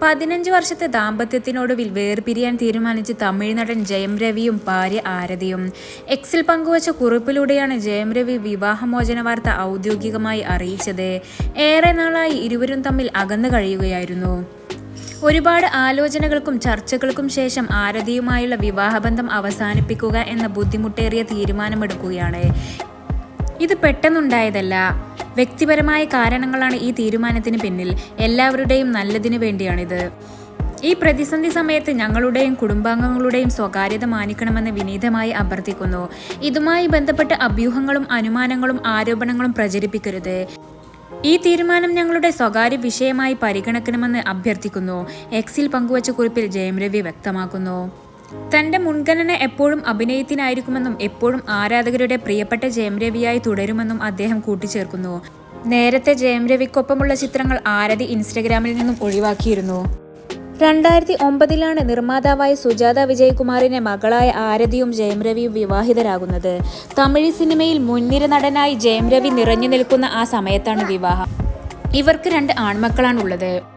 പതിനഞ്ച് വർഷത്തെ ദാമ്പത്യത്തിനൊടുവിൽ വേർപിരിയാൻ തീരുമാനിച്ച് തമിഴ് നടൻ ജയം രവിയും ഭാര്യ ആരതിയും. എക്സിൽ പങ്കുവച്ച കുറിപ്പിലൂടെയാണ് ജയം രവി വിവാഹമോചന വാർത്ത ഔദ്യോഗികമായി അറിയിച്ചത്. ഏറെ നാളായി ഇരുവരും തമ്മിൽ അകന്നു കഴിയുകയായിരുന്നു. ഒരുപാട് ആലോചനകൾക്കും ചർച്ചകൾക്കും ശേഷം ആരതിയുമായുള്ള വിവാഹബന്ധം അവസാനിപ്പിക്കുക എന്ന ബുദ്ധിമുട്ടേറിയ തീരുമാനമെടുക്കുകയാണ്. ഇത് പെട്ടെന്നുണ്ടായതല്ല. വ്യക്തിപരമായ കാരണങ്ങളാണ് ഈ തീരുമാനത്തിന് പിന്നിൽ. എല്ലാവരുടെയും നല്ലതിനു വേണ്ടിയാണിത്. ഈ പ്രതിസന്ധി സമയത്ത് ഞങ്ങളുടെയും കുടുംബാംഗങ്ങളുടെയും സ്വകാര്യത മാനിക്കണമെന്ന് വിനീതമായി അഭ്യർത്ഥിക്കുന്നു. ഇതുമായി ബന്ധപ്പെട്ട അഭ്യൂഹങ്ങളും അനുമാനങ്ങളും ആരോപണങ്ങളും പ്രചരിപ്പിക്കരുത്. ഈ തീരുമാനം ഞങ്ങളുടെ സ്വകാര്യ വിഷയമായി പരിഗണിക്കണമെന്ന് അഭ്യർത്ഥിക്കുന്നു. എക്സിൽ പങ്കുവച്ച കുറിപ്പിൽ ജയം രവി വ്യക്തമാക്കുന്നു. തന്റെ മുൻഗണന എപ്പോഴും അഭിനയത്തിനായിരിക്കുമെന്നും എപ്പോഴും ആരാധകരുടെ പ്രിയപ്പെട്ട ജയം രവിയായി തുടരുമെന്നും അദ്ദേഹം കൂട്ടിച്ചേർക്കുന്നു. നേരത്തെ ജയം രവിക്കൊപ്പമുള്ള ചിത്രങ്ങൾ ആരതി ഇൻസ്റ്റഗ്രാമിൽ നിന്നും ഒഴിവാക്കിയിരുന്നു. രണ്ടായിരത്തി ഒമ്പതിലാണ് നിർമ്മാതാവായ സുജാത വിജയകുമാറിന്റെ മകളായ ആരതിയും ജയം രവിയും വിവാഹിതരാകുന്നത്. തമിഴ് സിനിമയിൽ മുൻനിര നടനായി ജയം രവി നിറഞ്ഞു നിൽക്കുന്ന ആ സമയത്താണ് വിവാഹം. ഇവർക്ക് രണ്ട് ആൺമക്കളാണുള്ളത്.